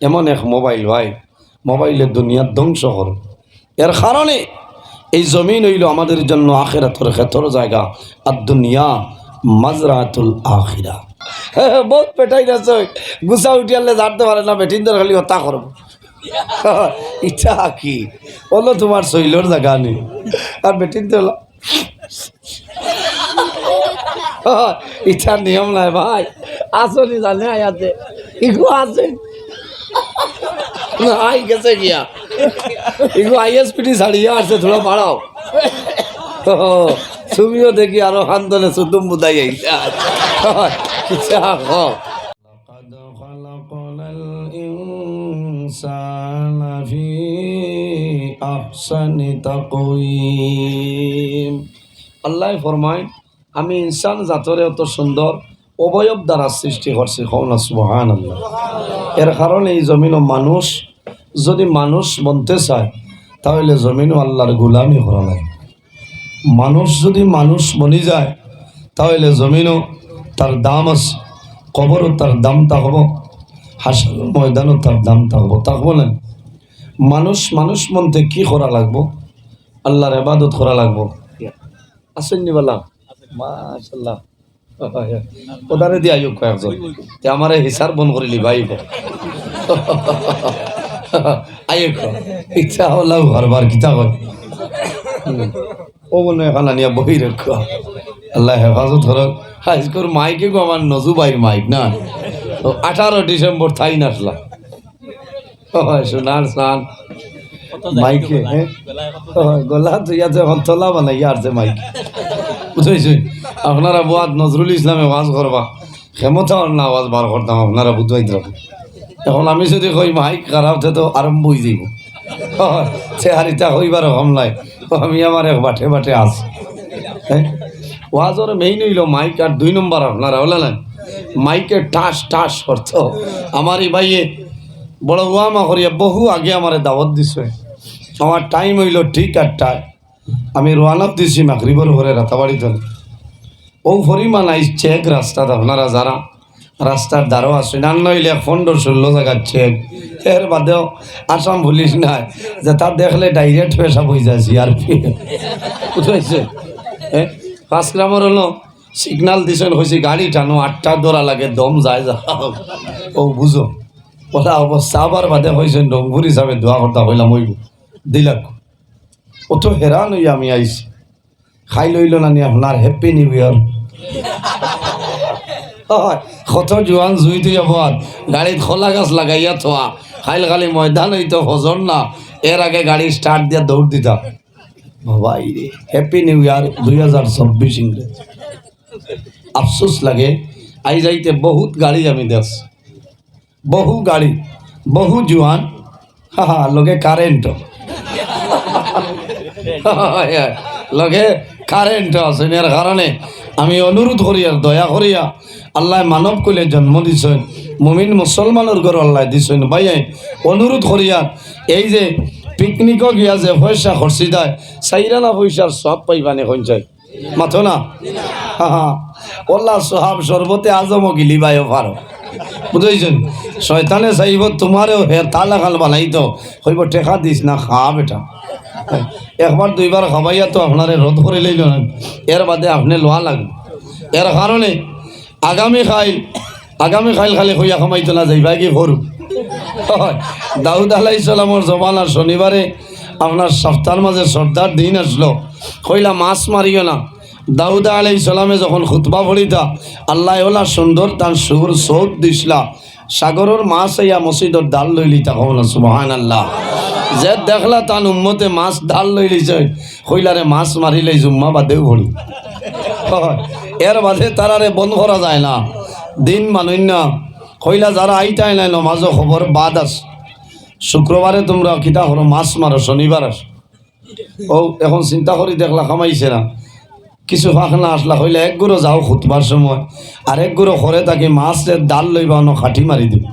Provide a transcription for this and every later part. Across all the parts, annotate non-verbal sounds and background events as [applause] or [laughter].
এমন এক মোবাইল, ভাই। মোবাইলের দুনিয়ার ধ্বংস কর এর কারণে এই জমিন হইল আমাদের জন্য আখেরাতর ক্ষেত্র জায়গা, আর দুনিয়া মাজরাতুল আখিরা। বহুত পেটাই গেছে গুছা উঠিয়ালে জানতে পারে না বেটিন তোর খালি হত্যা করব। [laughs] ইচ্ছা কি? বলো তোমার শৈলর জায়গা নেই। আর বেটিন তো হলো [laughs] ইচ্ছার নিয়ম নাই, ভাই। আসনি জানে আয়াতে। ইগো আছে আই গেছে গিয়া ইগো আইএসপিটি ছাড়িয়ে আসছে থোড়া বাড়াও ও, তুমিও দেখি আরো হান্দলে সুতুম বুদাই আইসা ইচ্ছা হ لقد خلقنا الإنسان في أحسن تقويم আল্লাহ ফরমায় আমি ইনসান জাতরে অত সুন্দর অবয়ব দ্বারা সৃষ্টি করছি কৌনা সুবহান আল্লাহ এর কারণে এই জমিনও মানুষ যদি মানুষ বনতে চায় তাহলে জমিনও আল্লাহর গুলামি করা লাগে। মানুষ যদি মানুষ বনি যায় তাহলে জমিনও তার দাম আছে কবরও তার দাম থাকব হাসর ময়দানও তার দাম থাকব থাকব না। মানুষ মানুষ মনতে কি করা লাগবো? আল্লাহর এবাদত করা লাগবো? আসেননি বলা। মাশাল্লাহ ওদারে দিয়ে আয়ুক কয়েকজন তে আমার হিসার বন করিলি, ভাই আয়ুক ইচ্ছা হলাও ঘরবার কিতা কয়? ও বলে এখানে নিয়ে বহি রাখো আল্লাহ হেফাজত করক আজকের মাইকে গো আমার নজু ভাইয়ের মাইক না। আঠারো ডিসেম্বর থাই নাসলা সোনার স্নান মাইকে হ্যাঁ? গলা তুই আছে এখন তোলা বানাই আসছে মাইকে। বুঝেছি আপনারা বুয়াদ নজরুল ইসলামে ওয়াজ করবা ক্ষমতা না আওয়াজ বার করতাম আপনারা বুঝবাইতে রাখুন এখন আমি যদি কই মাইক খারাপ তো আরম্ভ হয়ে যাইব চেহারিটা হইবার হম নাই। আমি আমার এক বাটে বাটে আছি। হ্যাঁ? ওয়াজর মেইন হইল মাইক আর দুই নম্বর আপনারা বলে না মাইকে টাস টাস করত আমার এই ভাইয়ে বড় ওয়ামা করিয়া বহু আগে আমার দাওয়াত দিছে। আমার টাইম হইল ঠিক আটটায়। আমি রোয়ানাপ দিছি মাকরিবর ঘরে রাতাবাড়িতে ও পরিমাণ আইস চেক রাস্তাত আপনারা যারা। রাস্তার দ্বারও আসেন আর নইলে পনেরো ষোলো জায়গার চেক এর বাদেও আসাম পুলিশ নাই। যে তার দেখলে ডাইরেক্ট পেশা বই যাচ্ছি আর বুঝাইছে হ্যাঁ ফার্স্ট গ্রামের হলো সিগনাল দিছেন হয়েছে গাড়ি টানো আটটা দৌড়া লাগে, দম যায় যা ও বুঝো। ওটা অবস্থা আবার বাদে হয়েছে ডঙ্গুর হিসাবে দোয়া করতে হইলাম ওই দিলাক অত হেরান হই আমি আইছি। খাই লইল না নি আপনার হ্যাপি নিউ ইয়ার কত জোয়ান জুই তুই আবার গাড়িত খোলা গাছ লাগাইয়া থোয়া খাইল খালি ময়দান হইতো হজর না, এর আগে গাড়ি স্টার্ট দিয়া দৌড় দিতাম বাবা রে হ্যাপি নিউ ইয়ার দুই হাজার চব্বিশ ইংরেজ। আফসোস লাগে, আই যাইতে বহুত গাড়ি আমি দেখ বহু গাড়ি, বহু জোয়ান। হা লগে কারেন্ট লগে কারেন্ট আছে এর কারণে আমি অনুরোধ করি আর দয়া করিয়া আল্লাহ মানব কইলে জন্ম দিছেন, মুমিন মুসলমানের ঘর আল্লাহ দিছেন। ভাই অনুরোধ করিয়া এই যে পিকনিকও গিয়া যে পয়সা খরচি দেয় চাইরা না পয়সার সব পাইবানে কঞ্চাই মাথো না? হা হা। ওল্লা সোহাব সর্বতে আজমও গিলি বাইও পারো বুঝেছেন? শয়তানে চাইব তোমারও হে তালা খাল বানাইতো হইব, টেকা দিস না, খা বেটা। একবার, দুইবার খাবাইয়া তো আপনারে রোধ করে লইল না। এর বাদে আপনি লোয়া লাগবে। এর কারণে আগামী খাইল আগামী খাইল খালি হইয়া খামাইতো না, যাইবা কি হয়। দাউদ সালামর জমানার শনিবারে আপনার সপ্তাহের মাঝে সর্দার দিন আসলো। কইলা, মাছ মারিও না। দাউদা আলাই সালামে যখন খুতবা পড়িতা, আল্লাহ ওলা সুন্দর তার সুর সৌদ দিসলা। সাগরের মাছ ইয়া মসজিদর ডাল লইলি তা কব না সুবহান আল্লাহ যে দেখলা তান উম্মতে মাছ ডাল লই লিছে কইলারে মাছ মারিলে জুম্মা বাদেও ভরি। এর বাদে তারারে বন্ধ করা যায় না। দিন মানুষ না কইলা যারা আইতাই নাই, নমাজও খবর বাদ আস। শুক্রবারে তোমরা কিতা করো, মাছ মারো, শনিবার আস। ও, এখন চিন্তা করি দেখলা কামাইছে না। কিছু ফাঁকনা আসলা হইলে এক গুঁড়ো যাও খুতবার সময়। আর এক গুঁড়ো করে তাকে মাছের ডাল লইবা অন্য খাটি মারি দিব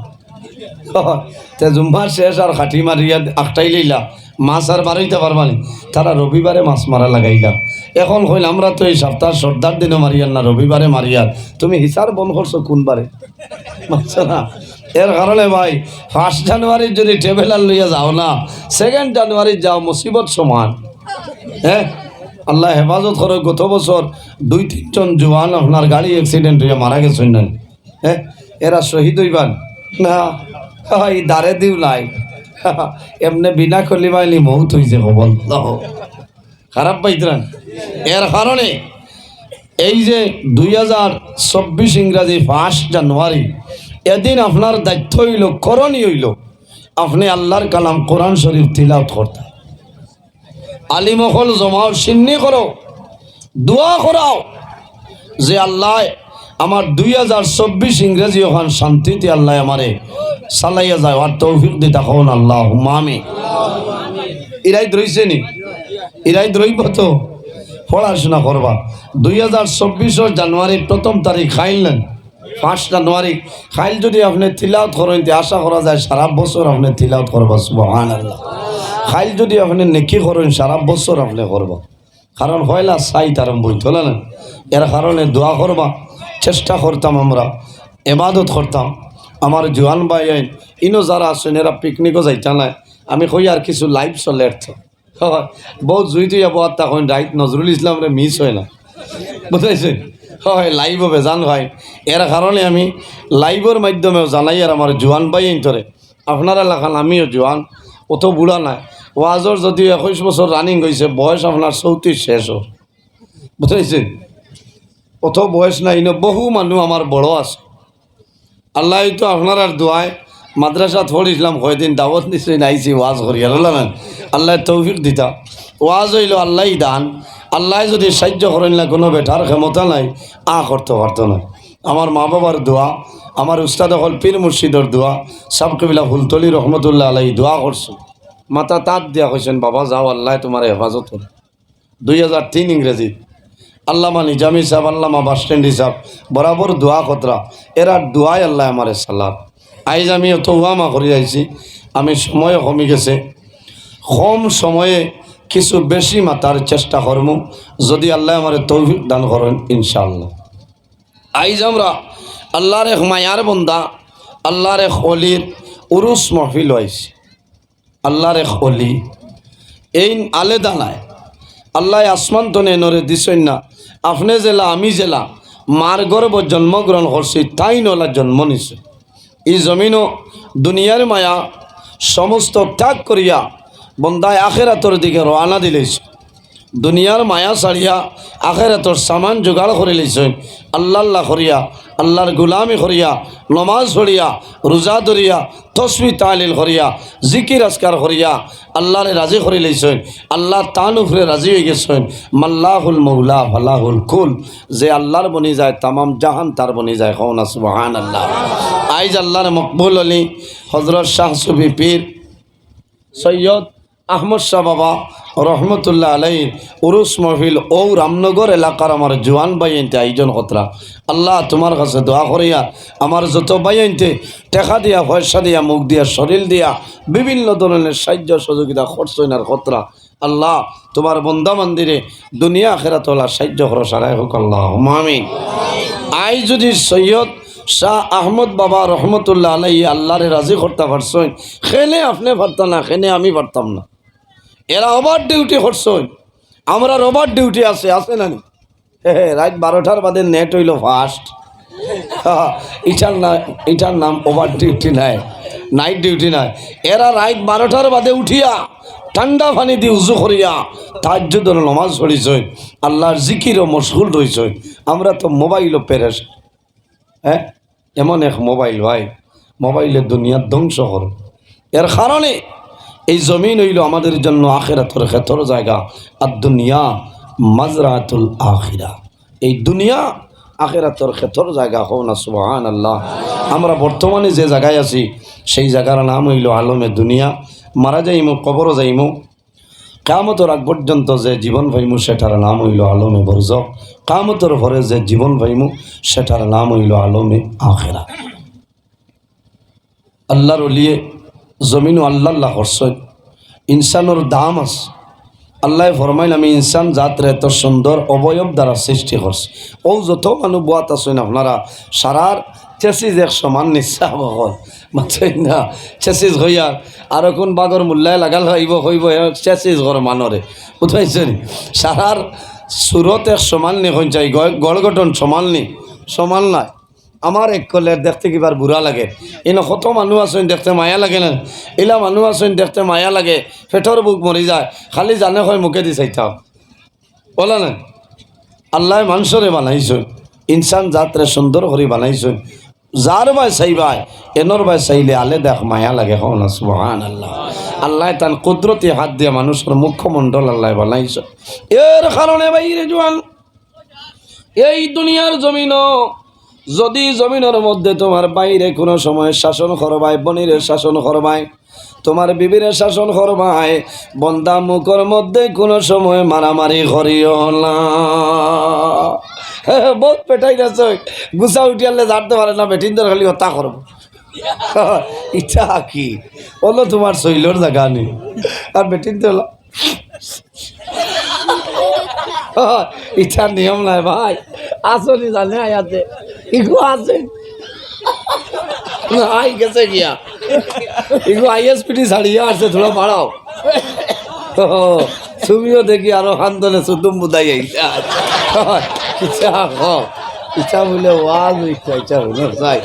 [laughs] তে জুম্মার শেষ আর খাটি মারিয়া আখটাই লইলা। মাছ আর বাড়াইতে পারবানি তারা রবিবারে মাছ মারা লাগাইলা। এখন হইল আমরা তো এই সপ্তাহ সর্দার দিনও মারিয়ার না, রবিবারে মারিয়ার তুমি হিসার বন করছ কোনবারে [laughs] না। এর কারণে ভাই, ফার্স্ট জানুয়ারির যদি ট্রেভেলার লইয়া যাও না সেকেন্ড জানুয়ারির যাও, মুসিবত সমান। হ্যাঁ? আল্লাহ হেফাজত করে গত বছর দুই তিনজন জোয়ান আপনার গাড়ি অ্যাক্সিডেন্ট হয়ে মারা গেছেন না। হ্যাঁ এরা শহীদ হইবান। না, এই দাঁড়ে দিও নাই। এমনি বিনা কলি মাইলি বহুত হয়েছে খবর খারাপ পাইতরান এর কারণে এই যে দুই হাজার চব্বিশ ইংরাজি ফার্স্ট জানুয়ারি, এদিন আপনার দায়িত্ব হইল, করণীয় হইল, আপনি আল্লাহর কালাম কোরআন শরীফ তিলাওত করতে। আলিমহল জমাও, সিন্নি করো। দোয়া করাও যে আল্লাহ আমার দুই হাজার চব্বিশ ইংরেজি ওখান শান্তিতে আল্লাহ আমারে সালাইয়া যায়, আর তৌফিক দিতা হন আল্লাহ মামি ইরাই রইছে নি? ইরাই রইব তো? পড়াশোনা করবা। দুই হাজার চব্বিশের জানুয়ারির প্রথম তারিখ খাইলেন ফার্স্ট জানুয়ারি। খাইল যদি আপনি তিলাওত করেন আশা করা যায় সারা বছর আপনি তিলাওত করবা সুবহান আল্লাহ খাইল যদি আপনি নেকি করেন, সারা বছর আপনি করবা। কারণ হয়লা সাই তার বই তোলা না। এর কারণে দোয়া করবা, চেষ্টা করতাম আমরা এবাদত করতাম। আমার জোয়ান ভাই আইন, ইনো যারা আছেন, এরা পিকনিকও যাইতা নাই। আমি কই আর কিছু লাইভ চলে এরতো হয় বহুত জুই তুই আর তখন রাইট নজরুল ইসলাম রে মিস হয় না। [laughs] বুঝাইছেন? হয় লাইভ হবে জান ভাই এর কারণে আমি লাইভের মাধ্যমেও জানাই আর আমার জোয়ান ভাই আইনতরে আপনারা লেখান আমিও জোয়ান, অত বুড়া নাই ওয়াজর যদিও একুশ বছর রানিং হয়েছে বয়স আপনার চৌত্রিশ শেষ হোক বুঝাইছেন অত বয়স নাই ন বহু মানুষ আমার বড় আছে। আল্লাহ তো আপনার আর দোয়ায় মাদ্রাসাত পড়িছিলাম কয়দিন দাওয়াত নিশ্চয়ই নাইছি ওয়াজ করি আর আল্লাহ তৌফিক দিতা। ওয়াজ হইল আল্লাহ দান। আল্লাহ যদি সাহায্য করেন না কোনো বেটার ক্ষমতা নাই, আ করতে পারতো না আমার মা বাবার দোয়া আমার উস্তাদ হল পীর মুর্শিদর দোয়া সব কবিলা ফুলতলি রহমতুল্লাহ আলাই দোয়া করছ মাতা তাত দিয়া কইছেন, বাবা, যাও আল্লাহ তোমার হেফাজত করে। দুই হাজার তিন ইংরেজি। আল্লামা নিজামি সাহেব, আল্লামা বাস স্ট্যান্ড হিসাব বরাবর দোয়া কতরা এরা দোয়াই আল্লাহ আমার সালাদ আইজ আমি অত উহামা করে আইছি, আমি সময় কমে গেছে। কম সময়ে কিছু বেশি মাতার চেষ্টা করমু, যদি আল্লাহ আমার তৌফিক দান করেন, ইনশাআল্লাহ। আইজ আমরা আল্লাহর এক মায়ার বন্দা, আল্লাহর অলির উরুস মহফিল হয়েছি আল্লাহর এক অলি। এই আলেদা নাই আল্লাহ আসমান তো নরে দিছই না, আপনি জেলা, আমি জেলা, মার গর্ব জন্মগ্রহণ করছি, তাই নলা জন্ম নিছে। এই জমিনও দুনিয়ার মায়া সমস্ত ত্যাগ করিয়া বন্দায় আখেরাতর দিকে রওনা দিলেছে। দুনিয়ার মায়া ছাড়িয়া আখেরাতর সামান জোগাড় করে লইছেন আল্লাহ আল্লাহ করিয়া আল্লাহর গুলামি করিয়া নমাজ পড়িয়া রোজা ধরিয়া তসবি তালিল করিয়া জিকির আসকার করিয়া আল্লাহরে রাজি করে লইছেন আল্লাহ তান উপরে রাজি হয়ে গেছেন মাল্লাহুল মৌলা ফালাহুল কুল। যে আল্লাহর বনি যায়, তামাম জাহান তার বনি যায়। কৌন সুবহান আল্লাহ আইজ আল্লাহর মকবুল আলী হজরত শাহ সুফি পীর সৈয়দ আহমদ শাহ বাবা রহমতুল্লাহ আলাই উরুস মহফিল ও রামনগর এলাকার আমার জোয়ান বাইনতে আয়োজন কতরা। আল্লাহ তোমার কাছে দোয়া করিয়া, আমার যত বাইনতে টেকা দিয়া, পয়সা দিয়া, মুখ দিয়া, শরীর দিয়া, বিভিন্ন ধরনের সাহায্য সহযোগিতা খরচইনার কতরা। আল্লাহ তোমার বন্দা মন্দিরে দুনিয়া আখেরা তোলা সাহায্য করো, সারাই হোক আল্লাহ। মামিন আই যদি সৈয়দ শাহ আহমদ বাবা রহমতুল্লাহ আলাই আল্লাহরে রাজি করতে পারছেন, খেলে আপনি পারতাম না খেনে আমি পারতাম না। এরা ওভার ডিউটি করছেন আমরা ওভার ডিউটি আছে আছে না নি? রাত বারোটার বাদে নেট হইল ফার্স্ট ইটার না, ইটার নাম ওভার ডিউটি নাই নাইট ডিউটি নাই। এরা রাত বারোটার বাদে উঠিয়া ঠান্ডা পানি দিয়ে উজু করিয়া তাজ্জুদর নমাজ পড়িছই আল্লাহর জিকিরও মশগুল রয়েছে আমরা তো মোবাইলও পেরেছ হ্যাঁ এমন এক মোবাইল ভাই। মোবাইলের দুনিয়ার ধ্বংস কর এর কারণে এই জমিন হইল আমাদের জন্য আখেরাতর খেতর জায়গা, আর দুনিয়া মাজরাতুল আখিরা। এই দুনিয়া আখেরাতর খেতর জায়গা হও না সুবাহান আল্লাহ আমরা বর্তমানে যে জায়গায় আছি, সেই জায়গার নাম হইল আলমে দুনিয়া। মারা যাইমু, কবরও যাইমু। কামতর আগ পর্যন্ত যে জীবন ভাইমু সেটার নাম হইল আলমে বর্জ কামতর পরে যে জীবন ভাইমু সেটার নাম হইল আলমে আখেরা। আল্লাহর অলিয়ে জমিনও আল্লাহ করছেন ইনসানোর দাম আছে। আল্লাহ ফরমাইল, আমি ইনসান জাতরে এত সুন্দর অবয়ব দ্বারা সৃষ্টি করছি ও যত মানুষ বোয়াত আছেন আপনারা সারার চেসিস এক সমান নিশ্চা বহল। মাথায় না চেসিস হইয়া আর কোন বাগর মূল্যায় লাগাল হইব হইব চেসিস ঘর মানরে। বুঝাইছেন? সারার সুরত এক সমান নি, হইন চাই গড় গঠন সমান নি, সমান নাই। আমার এক কলের দেখতে কিবার বুড়া লাগে। এনে কত মানুষ আছেন দেখতে মায়া লাগে না? এলা মানুষ আছেন দেখতে মায়া লাগে। পেটর বুক মরি যায়। খালি জানে হয় মুখে দি চাইতাম বলা না আল্লাহ মানুষরে বানাইছেন ইনসান জাতরে সুন্দর করে বানাইছেন যার বাই চাইবাই এনর বাই চাইলে আলে দেখ মায়া লাগে হন সুহান আল্লাহ আল্লাহ তান কুদরতি হাত দিয়ে মানুষের মুখ্যমণ্ডল আল্লাহ বানাইছে। এর কারণে বাইরে জোয়ান এই দুনিয়ার জমিন। যদি জমিনের মধ্যে তোমার বাইরে কোনো সময় শাসন করবায়, বনিরে শাসন করবায়, তোমার বিবিরে শাসন করবায়, বন্দা মুখর মধ্যে কোনো সময় মারামারি করিও না। বহুত পেটাই গেছে গুছা উঠিয়ালে জানতে পারে না বেটিনদের খালি হত্যা করব। [laughs] ইচ্ছা কি? বলো তোমার শৈলর জায়গা নেই আর বেটিন তো হলো [laughs] ইচ্ছার নিয়ম নাই ভাই। আসনি জানে আয়াতে। ইগো আছে আই গেছে গিয়া ইগো আইএসপিটি ছাড়িয়ে আসছে থোড়া বাড়াও তুমিও দেখি আরও হান্দনে সুতুম বুদাই ইচ্ছা ইচ্ছা বলে ওয়াজ ইচ্ছা ইচ্ছা বলে চাই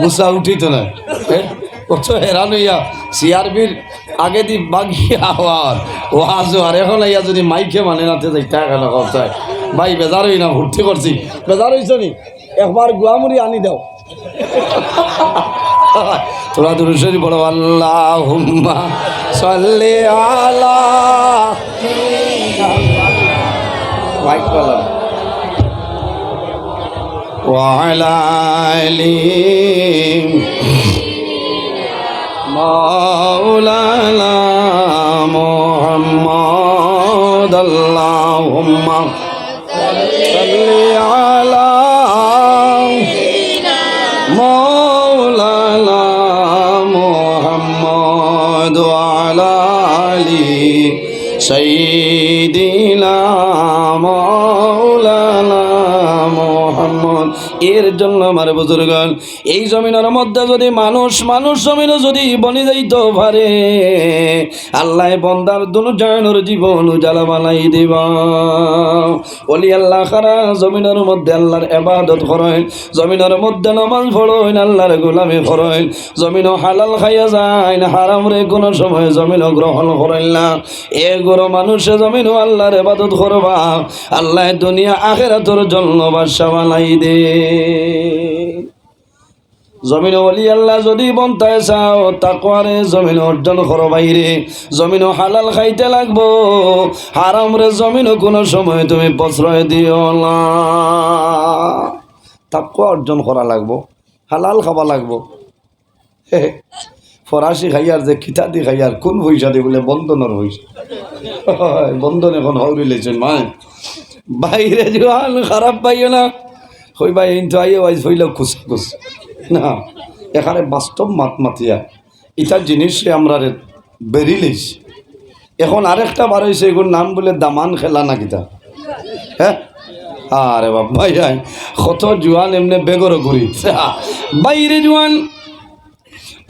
গুসা উঠিত না কত হেরান হইয়া আগে দি বাগিয়া হওয়ার ওয়াজ আর এখন ইয়া যদি মাইকে মানে না যাইতা ভাই বেজার হই না ভর্তি করছি বেজার হইছ নি একবার গুয়ামুড়ি আনি দাও তোরা দুরুশরী বড় আল্লাহ হুম্মা সাল্লি আলা মাইক পালাম وعلى آل مولانا محمد اللهم এর জন্য আমার বুজুর্গান এই জমিনের মধ্যে যদি মানুষ মানুষ জমিনে যদি বনি যাইত পারে, আল্লাহ বন্দার দুনু জায়নের জীবন উজালা বানাই দিবা। বলি আল্লাহ খারা জমিনের মধ্যে আল্লাহর এবাদত করেন, জমিনের মধ্যে নমাজ পড়েন, আল্লাহর গোলামি করেন, জমিনও হালাল খাইয়া যায় হারাম রে কোনো সময় জমিনও গ্রহণ করেন না। এ গরো মানুষে জমিনও আল্লাহর এবাদত করবা, আল্লাহ দুনিয়া আখেরাতর জন্য বাসা বানাই দে। জমিন অলি আল্লাহ যদি বন্তায় চাও, তাকওয়ারে জমিন অর্জন করো বাইরে। জমিন হালাল খাইতে লাগবো হারাম রে জমিন কোনো সময় তুমি প্রশ্রয় দিও না। তাকুয়া অর্জন করা লাগবো, হালাল খাবা লাগবো। ফরাসি খাইয়ার যে খিতাদি খাইয়ার কোন পয়সা দি বলে বন্ধনের পয়সা? বন্ধন এখন হৌরি লেছেন মা বাইরে জোয়ান খারাপ পাইও না। হই ভাই এই আইও আইস হইলেও খুশ খুশ। না, এখানে বাস্তব মাত মাতিয়া। ইটার জিনিসে আমরা বেরিলিস এখন আরেকটা বার হয়েছে এগুলোর নাম বলে দামান খেলা না কিতা? হ্যাঁ? আরে বাপ, ভাই কত জোয়ান এমনি বেগর ঘুরি। বাইরে জোয়ান।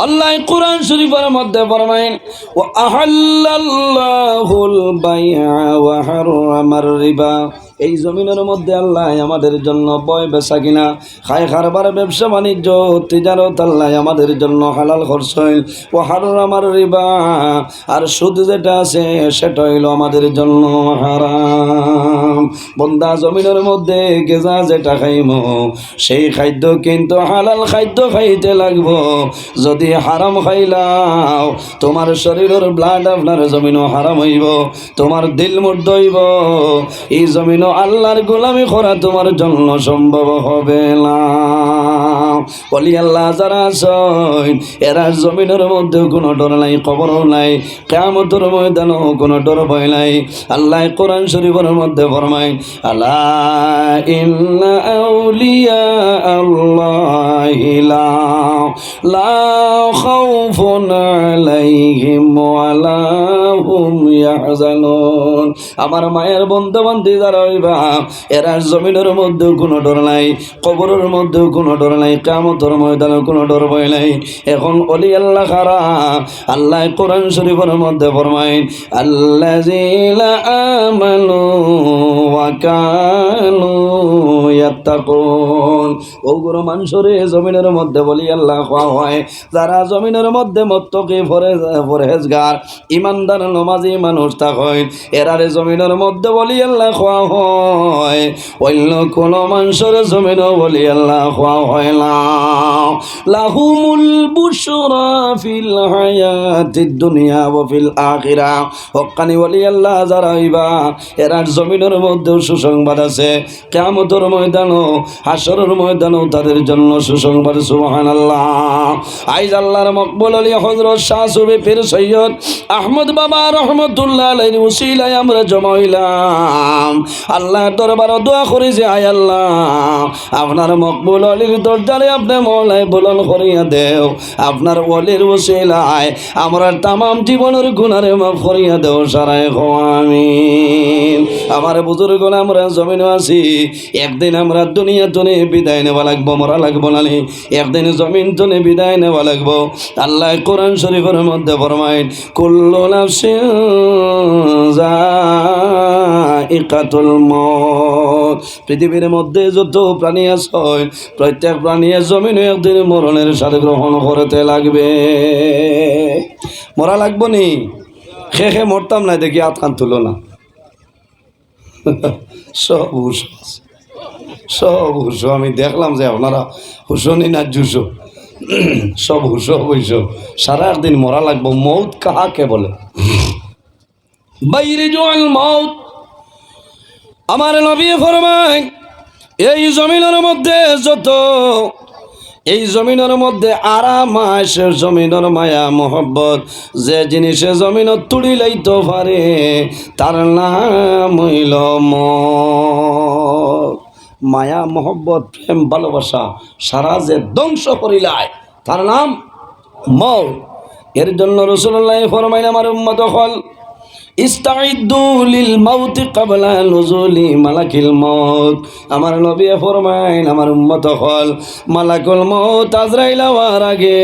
আল্লাহ কোরআন শরীফের মধ্যে ফরমাইন ও আহাল্লাল্লাহুল বাইআ ওয়া হারামার রিবা। এই জমিনের মধ্যে আল্লাহ আমাদের জন্য বয় বেচা কিনা খাই খারবার, ব্যবসা বাণিজ্য, তিজারত আল্লাহ আমাদের জন্য হালাল খরচইল ও হারুর আমার রিবা, আর সুদ যেটা আছে সেটা হইল আমাদের জন্য হারাম। বন্দা জমিনের মধ্যে গেজা যেটা খাইম, সেই খাদ্য কিন্তু হালাল খাদ্য খাইতে লাগবো। যদি হারাম খাইলাও, তোমার শরীরের ব্লাড আপনার জমিনও হারাম হইব, তোমার দিল মুর্দ হইব। এই জমিনও আল্লাহর গোলামি করা তোমার জন্য সম্ভব হবে না। বলি, আল্লাহ, যারা আছেন, এরা জমিনের মধ্যে কোনো ডর নাই, খবরও নাই কেমতর ময়দানও কোনো ডর ভয় নাই। আল্লাহ কোরআন শরীফের মধ্যে ফরমাই আল্লাহ ইন্না আউলিয়া আল্লাহি লা খাউফুন আলাইহিম ওয়া লা হুম ইয়াহজানুন। আমার মায়ের বন্ধু বান্ধবী যারা হইবা এরা জমিনের মধ্যেও কোনো ডর নাই, কবরের মধ্যেও কোনো ডর নাই কামতর ময়দানেও কোনো ডর নাই। এখন অলি আল্লাহ খারা, আল্লাহ কোরআন শরীফের মধ্যে ফরমাইন আল্লাহ মানুষরে জমিনের মধ্যে বলি আল্লাহ খাওয়া হয়, যারা জমিনের মধ্যে মত্তকে ফরেজগার ইমানদার, নমাজি মানুষ থাকেন এরারে জমিনের মধ্যে বলি আল্লাহ খাওয়া হয়। অন্য কোন মানুষের জমিনও বলি আল্লাহ খাওয়া হয় না লাহুমুল বুশরা ফিল হায়াতিদ দুনিয়া ওয়া ফিল আখিরা। হক্কানি বলি আল্লাহ যারা হইবা এরার জমিনের মধ্যেও সুসংবাদ আছে। কেমতর ময়দানও হাসরের ময়দানও তাদের জন্য সুসংবাদ সুবহান আল্লাহ আইজ আল্লাহর মকবুল আলী হজরত শাহ সুবি পীর সৈয়দ আহমদ বাবা রহমতুল্লাহ আলাইহির উসিলায় আমরা জমা হইলাম। আল্লাহর দরবারে দোয়া করি যে, আয় আল্লাহ, আপনার মকবুল আলীর দরজারে আপনি মৌলাই বলন করিয়া দেও। আপনার অলির উসিলায় আমরা তামাম জীবনের গুণারে মাফ করিয়া দেও, সারায় আমি আমার বুজুর্গ আমরা জমিন আছি, একদিন আমরা দুনিয়া তনে বিদায় নেওয়া লাগবো, মরা লাগবো নালি একদিন জমিন তনে বিদায় নেওয়া লাগবো। আল্লাহ কোরআন শরীফের মধ্যে ফরমাইন, কুল্লু নাফসিন পৃথিবীর মধ্যে যত প্রাণী আছে, প্রত্যেক প্রাণী জমিনে একদিন মরণের সাথে গ্রহণ করতে লাগবে। মরা লাগবো নি? খে মরতাম না, দেখি হাত খান তুলো না। সব সব হুশ, আমি দেখলাম যে আপনারা হুসনি না জুসো। সব হুস হইস। সারা দিন মরা লাগবো। মৌত কাহাকে বলে? বাইরে জোয়াল মৌত আমার নবী ফরমায়, এই জমিনের মধ্যে যত, এই জমিনের মধ্যে আরাম আসে জমিনের মায়া, মোহব্বত, যে জিনিসে জমিনত তুড়ি লাইতে পারে, তার নাম হইল মায়া, মোহব্বত, প্রেম, ভালোবাসা সারা যে ধ্বংস করিলায় তার নাম মত এর জন্য রসুল্লাহ ফরমাইন, আমার উম্মত হল ইস্তাইদু লিল মাউতি কাবলা নুজুলি মালাকিল মউত। আমার নবী ফরমাইন, আমার উম্মত হল মালাকুল মউত আজরাইল হওয়ার আগে।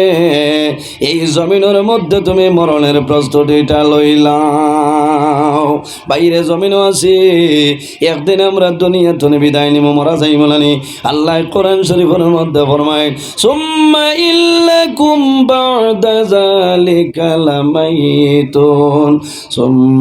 এই জমিনের মধ্যে তুমি মরণের প্রস্তুতিটা লইলাও বাইরে জমিনও আছি। একদিন আমরা দুনিয়া তুমি বিদায় নিব মরা যাই মলানি আল্লাহ কোরআন শরীফের মধ্যে ফরমাইন, সুম্মা ইল্লাকুম বাদা যালিকা লামাইতুন সুম্মা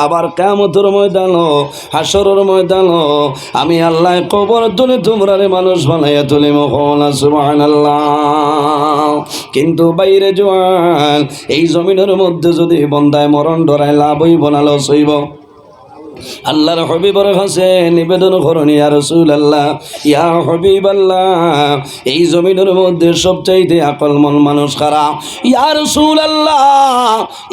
আবার কামতর ময়দান হাসরের ময়দান আমি আল্লাহ কবর তুলে তোমরা মানুষ বানাইয়া তুলি মহলা সুবহানাল্লাহ। কিন্তু বাইরে জোয়ান, এই জমিনের মধ্যে যদি বন্দায় মরণ ডরায় লাভ লস হইব। আল্লাহর হবিবর কাছে নিবেদন করুন ইয়া রসুল আল্লাহ ইয়া হবিব আল্লাহ এই জমিনের মধ্যে সবচাইতে আকলমন মানুষ খারাপ ইয়া রসুল আল্লাহ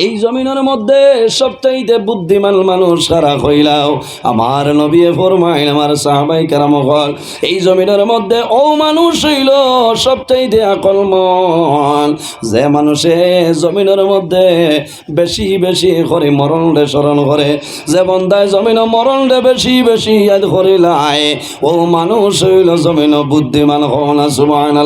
এই জমিনের মধ্যে সবচাইতে বুদ্ধিমান মানুষ খারাপ হইলাও আমার নবী ফরমাইন আমার সাহাবাই কারাম এই জমিনের মধ্যে ও মানুষ হইল সবচাইতে আকলমন। যে মানুষে জমিনের মধ্যে বেশি বেশি করে মরণ রে স্মরণ করে, যে বন্দায় জমিন মরণ রে বেশি বেশি ইয়াদ করিলাই। ও মানুষ হইল জমিন বুদ্ধিমান হনা সুবান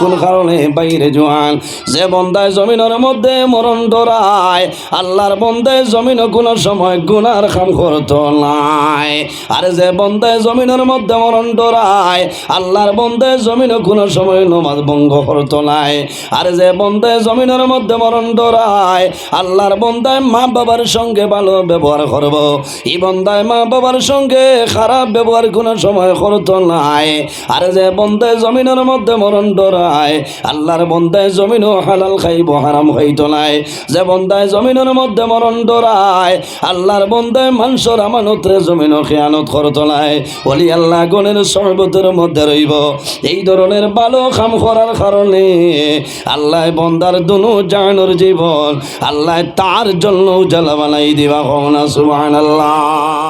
কোন কারণে? বাইরে জোয়ান, যে বন্দায় জমিনের মধ্যে মরণ ডরায়, আল্লাহর বন্দায় জমিন কোনো সময় গুনার কাম করতো নাই। আর যে বন্দায় জমিনের মধ্যে মরণ ডরায়, আল্লাহর বন্দায় জমিন কোনো সময় নমাজ ভঙ্গ করতো নাই। আর যে বন্দায় জমিনের মধ্যে মরণ ডরায়, আল্লাহর বন্দায় মা বাবার সঙ্গে ভালো ব্যবহার করব এই বন্দায় মা বাবার সঙ্গে খারাপ ব্যবহার কোনো সময় করতো নাই। আর যে বন্দায় জমিনের মধ্যে মরণ ডরায়, আল্লাহর বন্দায় জমিনও হালাল খাইব, হারাম খাইতো নাই। যে বন্দায় জমিনের মধ্যে মরণ ডরায়, আল্লাহর বন্দায় মানুষের আমানতরে জমিনও খেয়ানত করতো নাই। বলি, আল্লাহ গণের সর্বতের মধ্যে রইব। এই ধরনের ভালো কাম করার কারণে আল্লাহ বন্দার দুনু জানোর জীবন, আল্লাহ তার জন্য উজালা বানাই দিবা কমনা সুবহানাল্লাহ